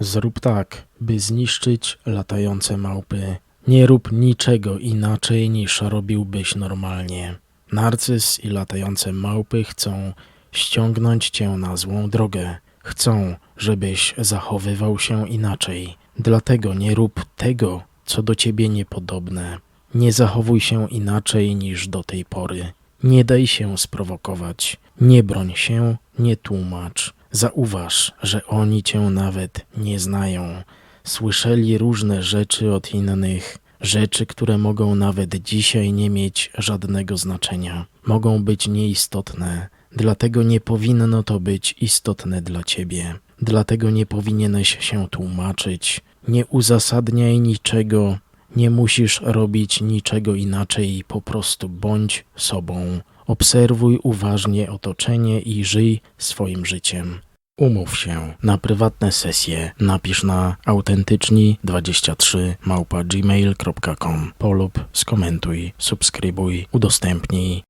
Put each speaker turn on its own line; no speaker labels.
Zrób tak, by zniszczyć latające małpy. Nie rób niczego inaczej niż robiłbyś normalnie. Narcyz i latające małpy chcą ściągnąć cię na złą drogę. Chcą, żebyś zachowywał się inaczej. Dlatego nie rób tego, co do ciebie niepodobne. Nie zachowuj się inaczej niż do tej pory. Nie daj się sprowokować. Nie broń się, nie tłumacz. Zauważ, że oni cię nawet nie znają. Słyszeli różne rzeczy od innych, rzeczy, które mogą nawet dzisiaj nie mieć żadnego znaczenia. Mogą być nieistotne, dlatego nie powinno to być istotne dla ciebie. Dlatego nie powinieneś się tłumaczyć. Nie uzasadniaj niczego, nie musisz robić niczego inaczej, po prostu bądź sobą. Obserwuj uważnie otoczenie i żyj swoim życiem. Umów się na prywatne sesje. Napisz na autentyczni23 małpa gmail.com polub, skomentuj, subskrybuj, udostępnij.